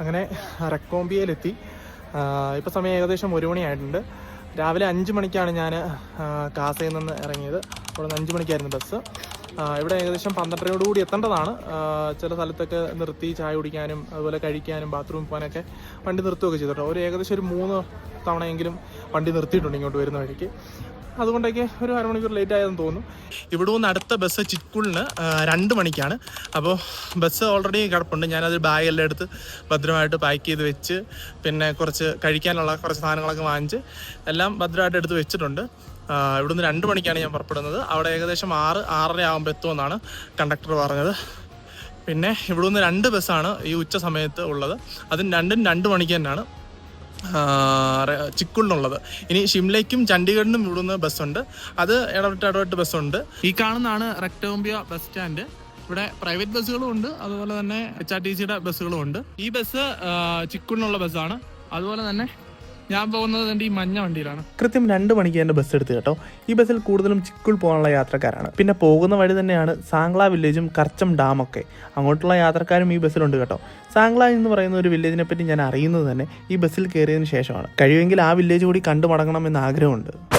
അങ്ങനെ റെക്കോമ്പിയയിലെത്തി. ഇപ്പോൾ സമയം ഏകദേശം ഒരു മണിയായിട്ടുണ്ട്. രാവിലെ അഞ്ച് മണിക്കാണ് ഞാൻ കാസയിൽ നിന്ന് ഇറങ്ങിയത്. അവിടെ നിന്ന് അഞ്ച് മണിക്കായിരുന്നു ബസ്. ഇവിടെ ഏകദേശം പന്ത്രണ്ടരയോടുകൂടി എത്തേണ്ടതാണ്. ചില സ്ഥലത്തൊക്കെ നിർത്തി ചായ കുടിക്കാനും അതുപോലെ കഴിക്കാനും ബാത്റൂമിൽ പോകാനൊക്കെ വണ്ടി നിർത്തുകയൊക്കെ ചെയ്തിട്ടുണ്ട്. ഒരു ഏകദേശം ഒരു മൂന്ന് തവണയെങ്കിലും വണ്ടി നിർത്തിയിട്ടുണ്ട് ഇങ്ങോട്ട് വരുന്ന വഴിക്ക്. അതുകൊണ്ടൊക്കെ ഒരു അരമണിക്കൂർ ലേറ്റ് ആയതെന്ന് തോന്നുന്നു. ഇവിടെ നിന്ന് അടുത്ത ബസ് ചിക്കുളിന് രണ്ട് മണിക്കാണ്. അപ്പോൾ ബസ് ഓൾറെഡി കിടപ്പുണ്ട്. ഞാനത് ബാഗെല്ലാം എടുത്ത് ഭദ്രമായിട്ട് പാക്ക് ചെയ്ത് വെച്ച് പിന്നെ കുറച്ച് കഴിക്കാനുള്ള കുറച്ച് സാധനങ്ങളൊക്കെ വാങ്ങിച്ച് എല്ലാം ഭദ്രമായിട്ട് എടുത്ത് വെച്ചിട്ടുണ്ട്. ഇവിടുന്ന് രണ്ട് മണിക്കാണ് ഞാൻ പുറപ്പെടുന്നത്. അവിടെ ഏകദേശം ആറ് ആറര ആകുമ്പോൾ എത്തുമെന്നാണ് കണ്ടക്ടർ പറഞ്ഞത്. പിന്നെ ഇവിടുന്ന് രണ്ട് ബസ്സാണ് ഈ ഉച്ച സമയത്ത് ഉള്ളത്. അതും രണ്ടും രണ്ട് മണിക്ക് തന്നെയാണ്. ചിക്കുളിനുള്ളത്. ഇനി ഷിംലയ്ക്കും ചണ്ഡീഗഡിനും ഇവിടുന്ന് ബസ്സുണ്ട്. അത് ഇടവിട്ട് ഇടവിട്ട് ബസ്സുണ്ട്. ഈ കാണുന്നതാണ് റെക്ടോംബിയ ബസ് സ്റ്റാൻഡ്. ഇവിടെ പ്രൈവറ്റ് ബസ്സുകളും ഉണ്ട്. അതുപോലെ തന്നെ എച്ച് ആർ ടി സിയുടെ ബസ്സുകളും ഉണ്ട്. ഈ ബസ് ചിക്കുളിനുള്ള ബസ്സാണ്. അതുപോലെ തന്നെ ഞാൻ പോകുന്നത് എന്റെ ഈ മഞ്ഞ വണ്ടിയിലാണ്. കൃത്യം രണ്ട് മണിക്ക് എന്റെ ബസ് എടുത്ത് കേട്ടോ. ഈ ബസ്സിൽ കൂടുതലും ചിക്കുൾ പോകാനുള്ള യാത്രക്കാരാണ്. പിന്നെ പോകുന്ന വഴി തന്നെയാണ് സാംഗ്ല വില്ലേജും കർച്ചം ഡാമൊക്കെ അങ്ങോട്ടുള്ള യാത്രക്കാരും ഈ ബസ്സിലുണ്ട് കേട്ടോ. സാംഗ്ല എന്ന് പറയുന്ന ഒരു വില്ലേജിനെ പറ്റി ഞാൻ അറിയുന്നത് തന്നെ ഈ ബസ്സിൽ കയറിയതിന് ശേഷമാണ്. കഴിയുമെങ്കിൽ ആ വില്ലേജ് കൂടി കണ്ടു മടങ്ങണം എന്ന് ആഗ്രഹമുണ്ട്.